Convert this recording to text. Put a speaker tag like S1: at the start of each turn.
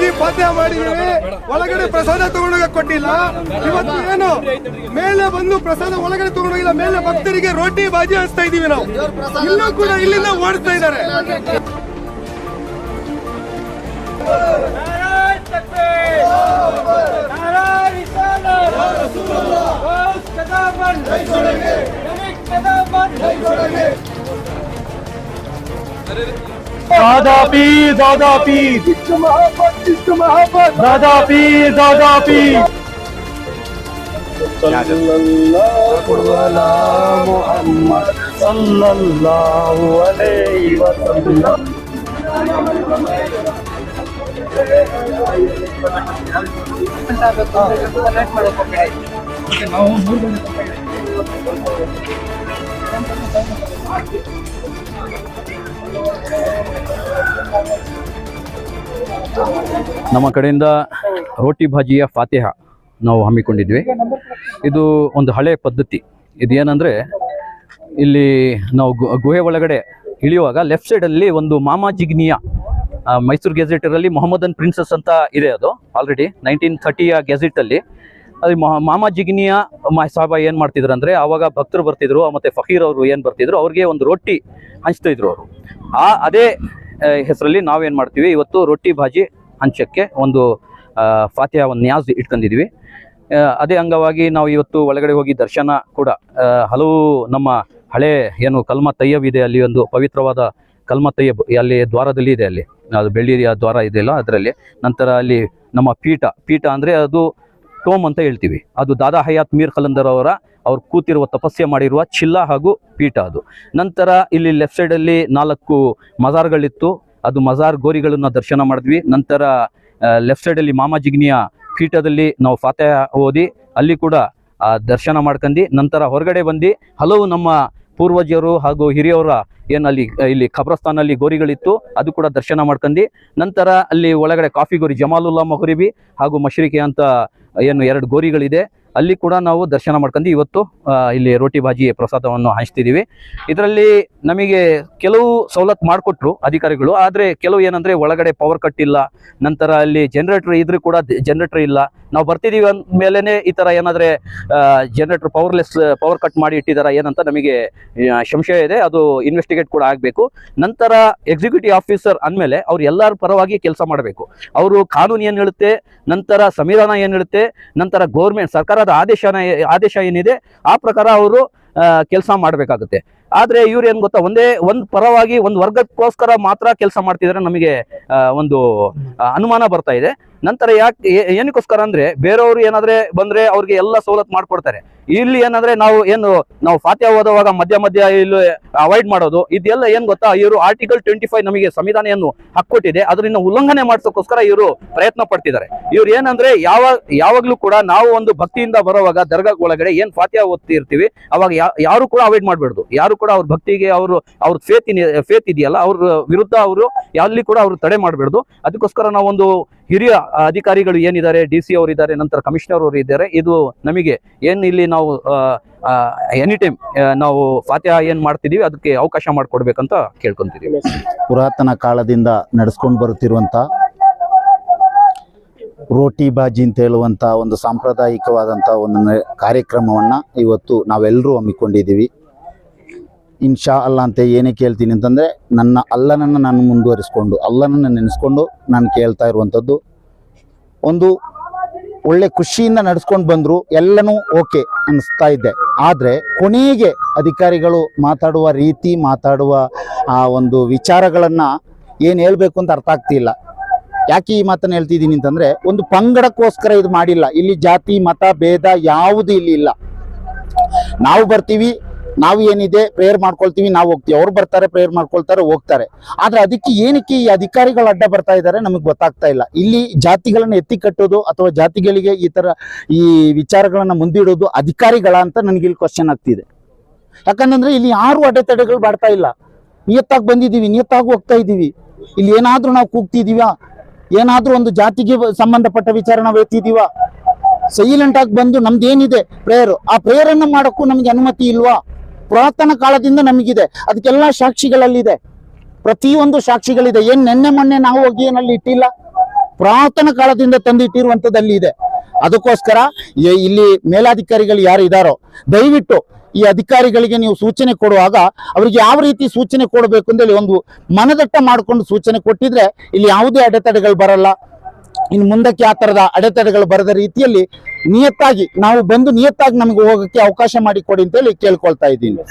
S1: ಬಾಜಿ ಫಾತ್ಯ ಮಾಡಿದೀವಿ ಒಳಗಡೆ ಪ್ರಸಾದ ತಗೊಂಡೋಗ ಕೊಟ್ಟಿಲ್ಲ. ಇವತ್ತು ಏನು? ಮೇಲೆ ಬಂದು ಪ್ರಸಾದ ಒಳಗಡೆ ತಗೊಂಡೋಗಿಲ್ಲ ಮೇಲೆ ಭಕ್ತರಿಗೆ ರೋಟಿ ಬಾಜಿ ಹಚ್ತಾ ಇದೀವಿ ನಾವು. ಇನ್ನೂ ಕೂಡ ಇಲ್ಲಿಂದ ಓಡಿಸ್ತಾ ಇದ್ದಾರೆ.
S2: दादा पीर दादा पीर दादा पीर दादा पीर सल्लल्लाहु अलैहि वसल्लम
S3: ನಮ್ಮ ಕಡೆಯಿಂದ ರೋಟಿ ಭಾಜಿಯ ಫಾತಿಹ ನಾವು ಹಮ್ಮಿಕೊಂಡಿದ್ವಿ. ಇದು ಒಂದು ಹಳೆ ಪದ್ಧತಿ. ಇದು ಏನಂದ್ರೆ ಇಲ್ಲಿ ನಾವು ಗುಹೆ ಒಳಗಡೆ ಇಳಿಯುವಾಗ ಲೆಫ್ಟ್ ಸೈಡಲ್ಲಿ ಒಂದು ಮಾಮಾ ಜಿಗ್ನಿಯ ಮೈಸೂರು ಗೆಜೆಟರಲ್ಲಿ ಮೊಹಮ್ಮದನ್ ಪ್ರಿನ್ಸಸ್ ಅಂತ ಇದೆ ಅದು. ಆಲ್ರೆಡಿ ನೈನ್ಟೀನ್ ಥರ್ಟಿಯ ಗೆಜೆಟಲ್ಲಿ ಅದು ಮಾಮಾ ಜಿಗ್ನಿಯ ಸಾಹಬ ಏನು ಮಾಡ್ತಿದ್ರು ಅಂದರೆ ಆವಾಗ ಭಕ್ತರು ಬರ್ತಿದ್ರು ಮತ್ತು ಫಕೀರ್ ಅವರು ಏನು ಬರ್ತಿದ್ರು ಅವ್ರಿಗೆ ಒಂದು ರೊಟ್ಟಿ ಹಂಚ್ತಾ ಇದ್ರು ಅವರು. ಆ ಅದೇ ಹೆಸರಲ್ಲಿ ನಾವೇನು ಮಾಡ್ತೀವಿ ಇವತ್ತು ರೊಟ್ಟಿ ಭಾಜಿ ಹಂಚಕ್ಕೆ ಒಂದು ಆ, ಫಾತಿಹ ಒಂದು ನ್ಯಾಸ್ ಇಟ್ಕೊಂಡಿದ್ವಿ ಅದೇ ಅಂಗವಾಗಿ ನಾವು ಇವತ್ತು ಒಳಗಡೆ ಹೋಗಿ ದರ್ಶನ ಕೂಡ ಹಲವು ನಮ್ಮ ಹಳೆ ಏನು ಕಲ್ಮ ತಯ್ಯಬ್ ಇದೆ ಅಲ್ಲಿ ಒಂದು ಪವಿತ್ರವಾದ ಕಲ್ಮ ತಯ್ಯಬ್ ಅಲ್ಲಿ ದ್ವಾರದಲ್ಲಿ ಇದೆ ಅಲ್ಲಿ. ಅದು ಬೆಳ್ಳಿಯ ದ್ವಾರ ಇದೆಯಲ್ಲ ಅದರಲ್ಲಿ. ನಂತರ ಅಲ್ಲಿ ನಮ್ಮ ಪೀಠ ಪೀಠ ಅಂದರೆ ಅದು ಟೋಮ್ ಅಂತ ಹೇಳ್ತೀವಿ. ಅದು ದಾದಾ ಹಯಾತ್ ಮೀರ್ ಕಲಂದರ್ ಅವರ ಅವ್ರು ಕೂತಿರುವ ತಪಸ್ಸೆ ಮಾಡಿರುವ ಚಿಲ್ಲ ಹಾಗೂ ಪೀಠ ಅದು. ನಂತರ ಇಲ್ಲಿ ಲೆಫ್ಟ್ ಸೈಡಲ್ಲಿ ನಾಲ್ಕು ಮಜಾರ್ಗಳಿತ್ತು. ಅದು ಮಜಾರ್ ಗೋರಿಗಳನ್ನು ದರ್ಶನ ಮಾಡಿದ್ವಿ. ನಂತರ ಲೆಫ್ಟ್ ಸೈಡಲ್ಲಿ ಮಾಮಾಜಿಗ್ನಿಯ ಪೀಠದಲ್ಲಿ ನಾವು ಫಾತೆ ಓದಿ ಅಲ್ಲಿ ಕೂಡ ಆ, ದರ್ಶನ ಮಾಡ್ಕಂಡು ನಂತರ ಹೊರಗಡೆ ಬಂದು ಹಲವು ನಮ್ಮ ಪೂರ್ವಜರು ಹಾಗೂ ಹಿರಿಯವರ ಏನಲ್ಲಿ, ಇಲ್ಲಿ ಖಬ್ರಸ್ತಾನಲ್ಲಿ ಗೋರಿಗಳಿತ್ತು, ಅದು ಕೂಡ ದರ್ಶನ ಮಾಡ್ಕೊಂಡು ನಂತರ ಅಲ್ಲಿ ಒಳಗಡೆ ಕಾಫಿ ಗೋರಿ ಜಮಾಲುಲ್ಲಾ ಮೊಹರಿಬಿ ಹಾಗೂ ಮಶ್ರಿಕೆ ಅಂತ ಏನು ಎರಡು ಗೋರಿಗಳಿದೆ. ಅಲ್ಲಿ ಕೂಡ ನಾವು ದರ್ಶನ ಮಾಡ್ಕೊಂಡು ಇವತ್ತು ಇಲ್ಲಿ ರೋಟಿ ಬಾಜಿ ಪ್ರಸಾದವನ್ನು ಹಂಚ್ತಿದ್ದೀವಿ. ಇದರಲ್ಲಿ ನಮಗೆ ಕೆಲವು ಸವಲತ್ತು ಮಾಡಿಕೊಟ್ರು ಅಧಿಕಾರಿಗಳು, ಆದರೆ ಕೆಲವು ಏನಂದರೆ ಒಳಗಡೆ ಪವರ್ ಕಟ್ ಇಲ್ಲ, ನಂತರ ಅಲ್ಲಿ ಜನರೇಟರ್ ಇದ್ರೂ ಕೂಡ ಜನರೇಟರ್ ಇಲ್ಲ. ನಾವು ಬರ್ತಿದ್ದೀವಿ ಅಂದಮೇಲೆ ಈ ಥರ ಏನಾದರೆ ಜನರೇಟರ್ ಪವರ್ಲೆಸ್ ಪವರ್ ಕಟ್ ಮಾಡಿ ಇಟ್ಟಿದ್ದಾರೆ ಏನಂತ ನಮಗೆ ಸಂಶಯ ಇದೆ. ಅದು ಇನ್ವೆಸ್ಟಿಗೇಟ್ ಕೂಡ ಆಗಬೇಕು. ನಂತರ ಎಕ್ಸಿಕ್ಯೂಟಿವ್ ಆಫೀಸರ್ ಅಂದಮೇಲೆ ಅವ್ರು ಎಲ್ಲರ ಪರವಾಗಿ ಕೆಲಸ ಮಾಡಬೇಕು. ಅವರು ಕಾನೂನು ಏನು ಹೇಳುತ್ತೆ, ನಂತರ ಸಂವಿಧಾನ ಏನು ಹೇಳುತ್ತೆ, ನಂತರ ಗೌರ್ಮೆಂಟ್ ಸರ್ಕಾರದ ಆದೇಶನ ಆದೇಶ ಏನಿದೆ ಆ ಪ್ರಕಾರ ಅವರು ಕೆಲಸ ಮಾಡಬೇಕಾಗುತ್ತೆ. ಆದರೆ ಇವ್ರು ಏನ್ ಗೊತ್ತಾ, ಒಂದೇ ಒಂದ್ ಪರವಾಗಿ ಒಂದ್ ವರ್ಗಕ್ಕೋಸ್ಕರ ಮಾತ್ರ ಕೆಲಸ ಮಾಡ್ತಿದ್ರೆ ನಮಗೆ ಒಂದು ಅನುಮಾನ ಬರ್ತಾ ಇದೆ. ನಂತರ ಯಾಕೆ ಏನಕ್ಕೋಸ್ಕರ ಅಂದ್ರೆ ಬೇರೆಯವರು ಏನಾದ್ರೆ ಬಂದ್ರೆ ಅವ್ರಿಗೆ ಎಲ್ಲ ಸವಲತ್ತು ಮಾಡ್ಕೊಡ್ತಾರೆ. ಇಲ್ಲಿ ಏನಂದ್ರೆ ನಾವು ಏನು, ನಾವು ಫಾತ್ಯ ಓದುವಾಗ ಮಧ್ಯ ಮಧ್ಯ ಇಲ್ಲಿ ಅವಾಯ್ಡ್ ಮಾಡೋದು, ಇದೆಲ್ಲ ಏನ್ ಗೊತ್ತಾ, ಇವರು ಆರ್ಟಿಕಲ್ ಟ್ವೆಂಟಿ ಫೈವ್ ನಮಗೆ ಸಂವಿಧಾನ ಏನು ಅದರಿಂದ ಉಲ್ಲಂಘನೆ ಮಾಡಿಸೋಕ್ಕೋಸ್ಕರ ಇವರು ಪ್ರಯತ್ನ ಪಡ್ತಿದ್ದಾರೆ. ಇವ್ರು ಏನಂದ್ರೆ ಯಾವ, ಯಾವಾಗ್ಲೂ ಕೂಡ ನಾವು ಒಂದು ಭಕ್ತಿಯಿಂದ ಬರುವಾಗ ದರ್ಗಾ ಒಳಗಡೆ ಏನ್ ಫಾತ್ಯ ಓದ್ತಿರ್ತೀವಿ, ಅವಾಗ ಯಾರು ಕೂಡ ಅವಾಯ್ಡ್ ಮಾಡ್ಬಾರ್ದು. ಯಾರು ಕೂಡ ಅವ್ರ ಭಕ್ತಿಗೆ ಅವರು, ಅವ್ರ ಫೇತ್ ಫೇತ್ ಇದೆಯಲ್ಲ, ಅವ್ರ ವಿರುದ್ಧ ಅವರು ಅಲ್ಲಿ ಕೂಡ ಅವರು ತಡೆ ಮಾಡಬಾರ್ದು. ಅದಕ್ಕೋಸ್ಕರ ನಾವೊಂದು ಹಿರಿಯ ಅಧಿಕಾರಿಗಳು ಏನಿದ್ದಾರೆ ಡಿ ಸಿ ಅವರು ಇದ್ದಾರೆ ನಂತರ ಕಮಿಷನರ್ ಅವರು ಇದ್ದಾರೆ. ಇದು ನಮಗೆ ಏನು ಇಲ್ಲಿ ನಾವು ಎನಿ ಟೈಮ್ ನಾವು ಫಾತ್ಯ ಏನು ಮಾಡ್ತಿದೀವಿ, ಅದಕ್ಕೆ ಅವಕಾಶ ಮಾಡಿಕೊಡ್ಬೇಕಂತ ಕೇಳ್ಕೊಂತೀವಿ
S4: ಪುರಾತನ ಕಾಲದಿಂದ ನಡೆಸ್ಕೊಂಡು ಬರುತ್ತಿರುವಂಥ ರೋಟಿ ಬಾಜಿ ಅಂತ ಹೇಳುವಂಥ ಒಂದು ಸಾಂಪ್ರದಾಯಿಕವಾದಂಥ ಒಂದು ಕಾರ್ಯಕ್ರಮವನ್ನು ಇವತ್ತು ನಾವೆಲ್ಲರೂ ಹಮ್ಮಿಕೊಂಡಿದ್ದೀವಿ. ಇನ್ಶಾ ಅಲ್ಲ ಅಂತ ಏನೇ ಕೇಳ್ತೀನಿ ಅಂತಂದರೆ ನನ್ನ ಅಲ್ಲನನ್ನು ನಾನು ಮುಂದುವರಿಸ್ಕೊಂಡು, ಅಲ್ಲನನ್ನು ನೆನೆಸ್ಕೊಂಡು ನಾನು ಕೇಳ್ತಾ ಇರುವಂಥದ್ದು. ಒಂದು ಒಳ್ಳೆ ಖುಷಿಯಿಂದ ನಡೆಸ್ಕೊಂಡು ಬಂದರು, ಎಲ್ಲನೂ ಓಕೆ ಅನ್ನಿಸ್ತಾ ಇದ್ದೆ ಆದರೆ ಕೊನೆಗೆ ಅಧಿಕಾರಿಗಳು ಮಾತಾಡುವ ರೀತಿ, ಮಾತಾಡುವ ಆ ಒಂದು ವಿಚಾರಗಳನ್ನು ಏನು ಹೇಳಬೇಕು ಅಂತ ಅರ್ಥ ಆಗ್ತಿಲ್ಲ ಯಾಕೆ ಈ ಮಾತನ್ನು ಹೇಳ್ತಿದ್ದೀನಿ ಅಂತಂದರೆ, ಒಂದು ಪಂಗಡಕ್ಕೋಸ್ಕರ ಇದು ಮಾಡಿಲ್ಲ. ಇಲ್ಲಿ ಜಾತಿ, ಮತ, ಭೇದ ಯಾವುದು ಇಲ್ಲಿ ಇಲ್ಲ. ನಾವು ಬರ್ತೀವಿ ನಾವು ಏನಿದೆ ಪ್ರೇಯರ್ ಮಾಡ್ಕೊಳ್ತೀವಿ, ನಾವು ಹೋಗ್ತೀವಿ. ಅವ್ರು ಬರ್ತಾರೆ ಪ್ರೇಯರ್ ಮಾಡ್ಕೊಳ್ತಾರೆ, ಹೋಗ್ತಾರೆ. ಆದ್ರೆ ಅದಕ್ಕೆ ಏನಕ್ಕೆ ಈ ಅಧಿಕಾರಿಗಳು ಅಡ್ಡ ಬರ್ತಾ ಇದ್ದಾರೆ ನಮಗೆ ಗೊತ್ತಾಗ್ತಾ ಇಲ್ಲ. ಇಲ್ಲಿ ಜಾತಿಗಳನ್ನ ಎತ್ತಿ ಕಟ್ಟೋದು ಅಥವಾ ಜಾತಿಗಳಿಗೆ ಈ ತರ ಈ ವಿಚಾರಗಳನ್ನ ಮುಂದಿಡೋದು ಅಧಿಕಾರಿಗಳ ಅಂತ ನನಗೆ ಇಲ್ಲಿ ಕ್ವಶನ್ ಆಗ್ತಿದೆ. ಯಾಕಂದ್ರೆ ಇಲ್ಲಿ ಯಾರು ಅಡೆತಡೆಗಳು ಮಾಡ್ತಾ ಇಲ್ಲ. ನಿಯತ್ತಾಗಿ ಬಂದಿದ್ದೀವಿ, ನಿಯತ್ತಾಗಿ ಹೋಗ್ತಾ ಇದ್ದೀವಿ. ಇಲ್ಲಿ ಏನಾದ್ರೂ ನಾವು ಕೂಗ್ತಿದೀವ ಏನಾದ್ರೂ ಒಂದು ಜಾತಿಗೆ ಸಂಬಂಧಪಟ್ಟ ವಿಚಾರ ನಾವು ಎತ್ತಿದೀವಾ ಸೈಲೆಂಟ್ ಆಗಿ ಬಂದು ನಮ್ದು ಏನಿದೆ ಪ್ರೇಯರ್ ಆ ಪ್ರೇಯರ್ ಅನ್ನ ಮಾಡೋಕ್ಕೂ ನಮ್ಗೆ ಅನುಮತಿ ಇಲ್ವಾ? ಪುರಾತನ ಕಾಲದಿಂದ ನಮಗಿದೆ. ಅದಕ್ಕೆಲ್ಲ ಸಾಕ್ಷಿಗಳಲ್ಲಿದೆ. ಪ್ರತಿಯೊಂದು ಸಾಕ್ಷಿಗಳಿದೆ. ಏನ್ ನೆನ್ನೆ ಮೊನ್ನೆ ನಾವು ಹೋಗಿ ಏನಲ್ಲಿ ಇಟ್ಟಿಲ್ಲ? ಪುರಾತನ ಕಾಲದಿಂದ ತಂದಿಟ್ಟಿರುವಂಥದ್ದಲ್ಲಿ ಇದೆ ಅದಕ್ಕೋಸ್ಕರ ಇಲ್ಲಿ ಮೇಲಾಧಿಕಾರಿಗಳು ಯಾರು ಇದ್ದಾರೋ ದಯವಿಟ್ಟು ಈ ಅಧಿಕಾರಿಗಳಿಗೆ ನೀವು ಸೂಚನೆ ಕೊಡುವಾಗ ಅವರಿಗೆ ಯಾವ ರೀತಿ ಸೂಚನೆ ಕೊಡಬೇಕು ಅಂತೇಳಿ ಒಂದು ಮನದಟ್ಟ ಮಾಡಿಕೊಂಡು ಸೂಚನೆ ಕೊಟ್ಟಿದ್ರೆ ಇಲ್ಲಿ ಯಾವುದೇ ಅಡೆತಡೆಗಳು ಬರಲ್ಲ. ಇನ್ನು ಮುಂದಕ್ಕೆ ಆ ಥರದ ಅಡೆತಡೆಗಳು ಬರದ ರೀತಿಯಲ್ಲಿ ನಿಯತ್ತಾಗಿ, ನಾವು ಬಂದು ನಿಯತ್ತಾಗಿ ನಮಗೆ ಹೋಗಕ್ಕೆ ಅವಕಾಶ ಮಾಡಿಕೊಡಿ ಅಂತೇಳಿ ಕೇಳ್ಕೊಳ್ತಾ ಇದ್ದೀನಿ.